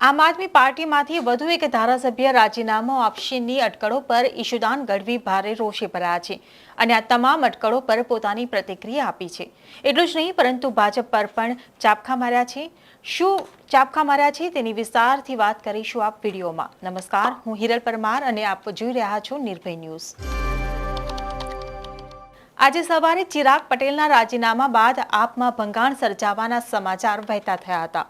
આમ આદમી પાર્ટીમાંથી વધુ એક ધારાસભ્ય રાજીનામું આપશેની અટકળો પર ઈશુદાન ગઢવી ભારે રોષે ભરાયા છે અને આ તમામ અટકળો પર પોતાની પ્રતિક્રિયા આપી છે. એટલું જ નહીં, પરંતુ ભાજપ પર પણ ચાપખા માર્યા છે. શું ચાપખા માર્યા છે તેની વિસ્તારથી વાત કરીશું આપ વિડીયોમાં. નમસ્કાર, હું હિરલ પરમાર અને આપ જોઈ રહ્યા છો નિર્ભય ન્યૂઝ. આજે સવારે ચિરાગ પટેલના રાજીનામા બાદ આપમાં ભંગાણ સર્જાવાના સમાચાર વહેતા થયા હતા.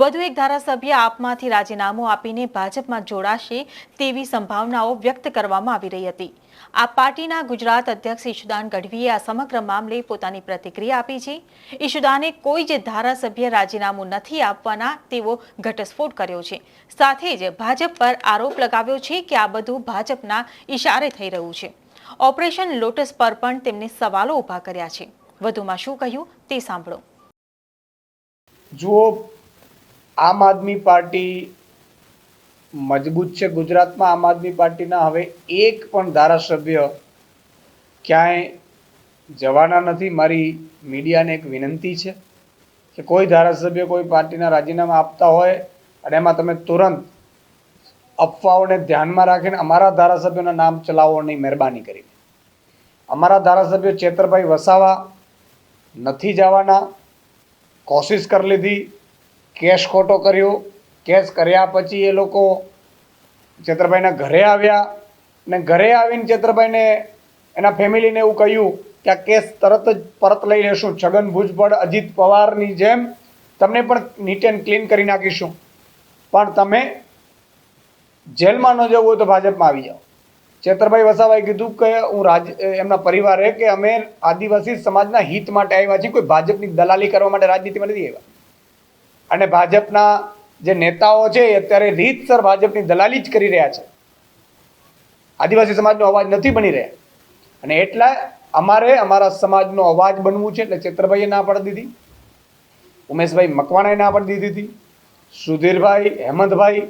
વધુ એક ધારાસભ્ય આપમાંથી રાજીનામું આપીને ભાજપમાં જોડાશે તેવી સંભાવનાઓ વ્યક્ત કરવામાં આવી રહી હતી. આ પાર્ટીના ગુજરાત અધ્યક્ષ ઈશુદાન ગઢવીએ આ સમગ્ર મામલે પોતાની પ્રતિક્રિયા આપી છે. ઈશુદાને કોઈ જ ધારાસભ્ય રાજીનામું નથી આપવાના તેવો ઘટસ્ફોટ કર્યો છે. સાથે જ ભાજપ પર આરોપ લગાવ્યો છે કે આ બધું ભાજપના ઈશારે થઈ રહ્યું છે. ઓપરેશન લોટસ પર પણ તેમને સવાલો ઊભા કર્યા છે. વધુમાં શું કહ્યું તે સાંભળો. જુઓ, આમ આદમી પાર્ટી મજબૂત છે ગુજરાતમાં, આમ આદમી પાર્ટીના હવે એક પણ ધારાસભ્ય ક્યાંય જવાના નથી. મારી મીડિયાને એક વિનંતી છે કે કોઈ ધારાસભ્ય કોઈ પાર્ટીના રાજીનામા આપતા હોય અને એમાં તમે તુરંત અફવાઓને ધ્યાનમાં રાખીને અમારા ધારાસભ્યોના નામ ચલાવો નહીં મહેરબાની કરીને અમારા ધારાસભ્યો ચેતરભાઈ વસાવા નથી જવાના. કોશિશ કરી લીધી. કેસ ખોટો કર્યો. કેસ કર્યા પછી એ લોકો ચેતરભાઈના ઘરે આવ્યા ને ઘરે આવીને ચેતરભાઈને એના ફેમિલીને એવું કહ્યું કે આ કેસ તરત જ પરત લઈ લેશું. છગન ભુજબળ અજીત પવારની જેમ તમને પણ નીટ એન્ડ ક્લીન કરી નાખીશું. પણ તમે જેલમાં ન જવું હોય તો ભાજપમાં આવી જાઓ. ચેતરભાઈ વસાવાએ કીધું કે હું રાજ એમના પરિવારે કે અમે આદિવાસી સમાજના હિત માટે આવ્યા છીએ, કોઈ ભાજપની દલાલી કરવા માટે રાજનીતિમાં નથી આવ્યા. અને ભાજપના જે નેતાઓ છે એ અત્યારે રીતસર ભાજપની દલાલી જ કરી રહ્યા છે. આદિવાસી સમાજનો અવાજ નથી બની રહ્યા. અને એટલા અમારે, અમારા સમાજનો અવાજ બનવું છે એટલે ચેતરભાઈએ ના પાડી દીધી. ઉમેશભાઈ મકવાણાએ ના પાડી દીધી. હતી સુધીરભાઈ, હેમંતભાઈ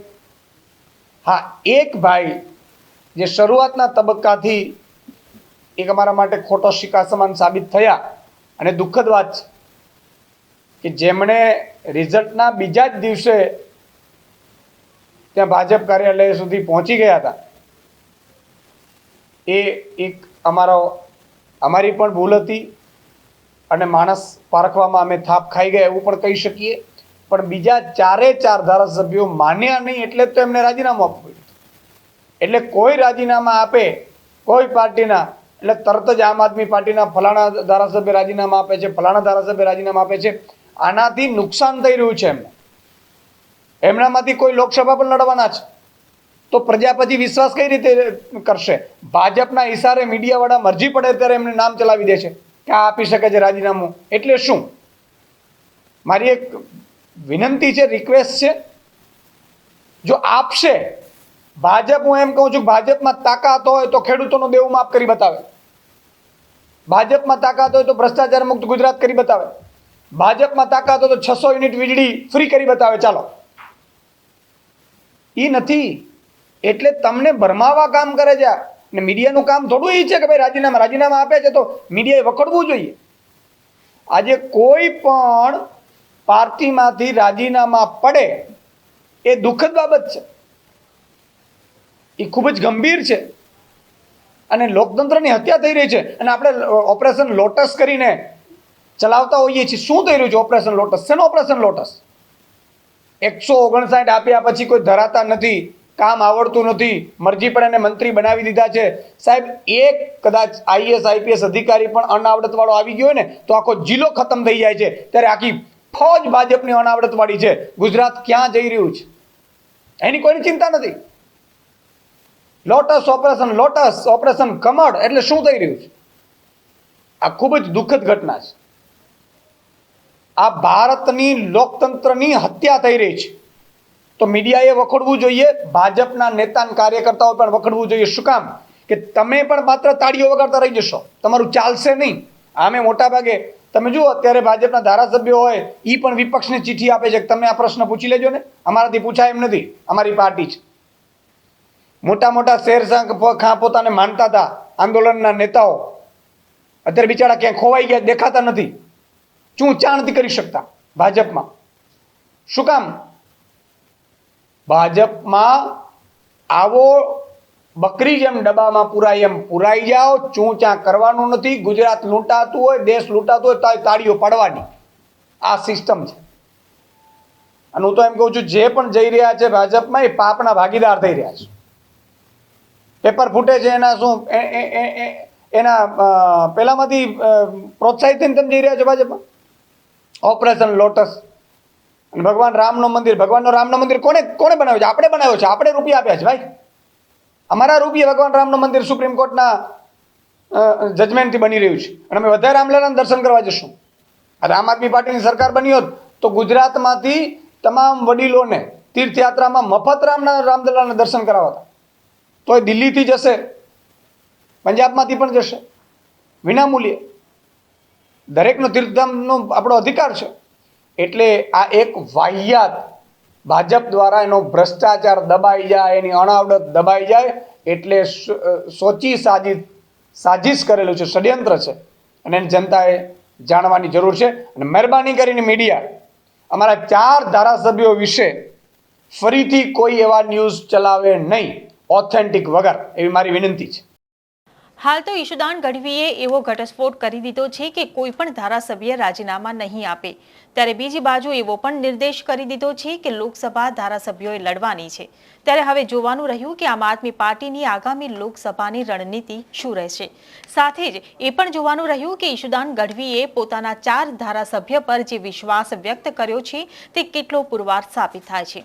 હા, એક ભાઈ જે શરૂઆતના તબક્કાથી એક અમારા માટે ખોટો શિકાર સમાન સાબિત થયા. અને દુઃખદ વાત છે કે જેમણે રિઝલ્ટના બીજા જ દિવસે ત્યાં ભાજપ કાર્યાલય સુધી પહોંચી ગયા હતા. એ એક અમારો, અમારી પણ ભૂલ હતી અને માણસ પારખવામાં અમે થાપ ખાઈ ગયા એવું પણ કહી શકીએ. પણ બીજા ચારે ચાર ધારાસભ્યો માન્યા નહીં એટલે તો એમને રાજીનામું આપવું એટલે કોઈ રાજીનામા આપે, કોઈ પાર્ટીના, એટલે તરત જ આમ આદમી પાર્ટીના ફલાણા ધારાસભ્ય રાજીનામા આપે છે, ફલાણા ધારાસભ્ય રાજીનામા આપે છે. આનાથી નુકસાન થઈ રહ્યું છે એમને. એમનામાંથી કોઈ લોકસભા પણ લડવાના છે. તો પ્રજા પછી વિશ્વાસ કઈ રીતે કરશે? ભાજપના ઇશારે મીડિયાવાળા મરજી પડે ત્યારે એમને નામ ચલાવી દે છે કે આ આપી શકે છે રાજીનામું. એટલે શું? મારી એક વિનંતી છે રિક્વેસ્ટ છે. જો આપશે, ભાજપ, હું એમ કહું છું ભાજપમાં તાકાત હોય તો ખેડૂતોનો દેવું માફ કરી બતાવે. ભાજપમાં તાકાત હોય તો ભ્રષ્ટાચાર મુક્ત ગુજરાત કરી બતાવે. ભાજપમાં તાકાત હોય તો છસો યુનિટ વીજળી ફ્રી કરી બતાવે. ચાલો. એ નથી. એટલે તમને ભરમાવા કામ કરે છે. ને મીડિયાનું કામ થોડું એ છે કે ભાઈ રાજીનામા રાજીનામા આપે છે તો મીડિયાએ વખડવું જોઈએ. આજે કોઈ પણ પાર્ટીમાંથી રાજીનામા પડે એ દુઃખદ બાબત છે. એ ખૂબ જ ગંભીર છે. અને લોકતંત્રની હત્યા થઈ રહી છે. અને આપણે ઓપરેશન લોટસ કરીને ચલાવતા હોઈએ છીએ. શું થઈ રહ્યું છે ઓપરેશન લોટસ? શેનું ઓપરેશન લોટસ? એકસો ઓગણસાઠ આપ્યા પછી કોઈ ધરાતા નથી, કામ આવડતું નથી, મરજી પણ એને મંત્રી બનાવી દીધા છે. સાહેબ, એક કદાચ આઈએસ, આઈપીએસ અધિકારી પણ અનાવડતવાળો આવી ગયો ને, તો આખો જિલ્લો ખતમ થઈ જાય છે. ત્યારે આખી ફોજ ભાજપની અનાવડતવાળી છે. ગુજરાત ક્યાં જઈ રહ્યું છે? એની કોઈની ચિંતા નથી. લોટસ ઓપરેશન લોટસ ઓપરેશન કમળ એટલે શું થઈ રહ્યું છે? આ ખૂબ જ દુઃખદ ઘટના છે. આ ભારતની લોકતંત્રની હત્યા થઈ રહી છે. તો મીડિયાએ વખોડવું જોઈએ, ભાજપના નેતા કાર્યકર્તાઓ પણ વખોડવું જોઈએ. શું કામ? કે તમે પણ માત્ર તાળીઓ વગાડતા રહી જશો. તમારું ચાલશે નહીં. આમે મોટા ભાગે તમે જુઓ, અત્યારે ભાજપના ધારાસભ્યો હોય એ પણ વિપક્ષને ચિઠ્ઠી આપે છે કે તમે આ પ્રશ્ન પૂછી લેજો ને. અમારાથી પૂછાય એમ નથી. અમારી પાર્ટી છે. મોટા મોટા શેરશાહ ખાં પોતાને માનતા હતા આંદોલનના નેતાઓ. અત્યારે બિચારા ક્યાંય ખોવાઈ ગયા, દેખાતા નથી. શું ચા નથી કરી શકતા ભાજપમાં? શું કામ? ભાજપમાં આવો બકરી જેમ ડબ્બામાં પુરાય એમ પુરાઈ જાઓ. ચૂં ચાં કરવાનું નથી. ગુજરાત લૂંટાતું હોય, દેશ લૂંટાતું હોય તો તાળીઓ પાડવાની. આ સિસ્ટમ છે. અને હું તો એમ કહું છું, જે પણ જઈ રહ્યા છે ભાજપમાં, એ પાપના ભાગીદાર થઈ રહ્યા છે. પેપર ફૂટે છે, એના શું એના પહેલામાંથી પ્રોત્સાહિત થઈને તમે જઈ રહ્યા છો ભાજપમાં? Operation lotus. ભગવાન રામનું મંદિર, ભગવાનનું રામનું મંદિર કોને કોને બનાવ્યું છે? આપણે બનાવ્યું છે. આપણે રૂપિયા આપ્યા છે, ભાઈ. અમારા રૂપિયે ભગવાન રામનું મંદિર સુપ્રીમ કોર્ટના જજમેન્ટથી બની રહ્યું છે. અને અમે વધારે રામલલાના દર્શન કરવા જશું. આમ આદમી પાર્ટીની સરકાર બની હોત, તો ગુજરાતમાંથી તમામ વડીલોને તીર્થયાત્રામાં મફત રામના રામદલાના દર્શન કરાવતા. તો એ દિલ્હીથી જશે, પંજાબમાંથી પણ જશે. વિનામૂલ્યે. દરેકનો તીર્થધામનો આપણો અધિકાર છે. એટલે આ એક વાહિયાત ભાજપ દ્વારા એનો ભ્રષ્ટાચાર દબાઈ જાય, એની અણાવડત દબાઈ જાય, એટલે સોચી સાજી, સાજીશ કરેલું છે, ષડયંત્ર છે. અને જનતાએ જાણવાની જરૂર છે. અને મહેરબાની કરીને મીડિયા, અમારા ચાર ધારાસભ્યો વિશે ફરીથી કોઈ એવા ન્યૂઝ ચલાવે નહીં, ઓથેન્ટિક વગર, એવી મારી વિનંતી છે. હાલ તો ઈશુદાન ગઢવીએ એવો ઘટસ્ફોટ કરી દીધો છે કે કોઈ પણ ધારાસભ્ય રાજીનામા નહીં આપે. ત્યારે બીજી બાજુ એવો પણ નિર્દેશ કરી દીધો છે કે લોકસભા ધારાસભ્યોએ લડવાની છે. ત્યારે હવે જોવાનું રહ્યું કે આમ આદમી પાર્ટીની આગામી લોકસભાની રણનીતિ શું રહેશે. સાથે જ એ પણ જોવાનું રહ્યું કે ઈશુદાન ગઢવીએ પોતાના ચાર ધારાસભ્ય પર જે વિશ્વાસ વ્યક્ત કર્યો છે તે કેટલો પુરવાર સાબિત થાય છે.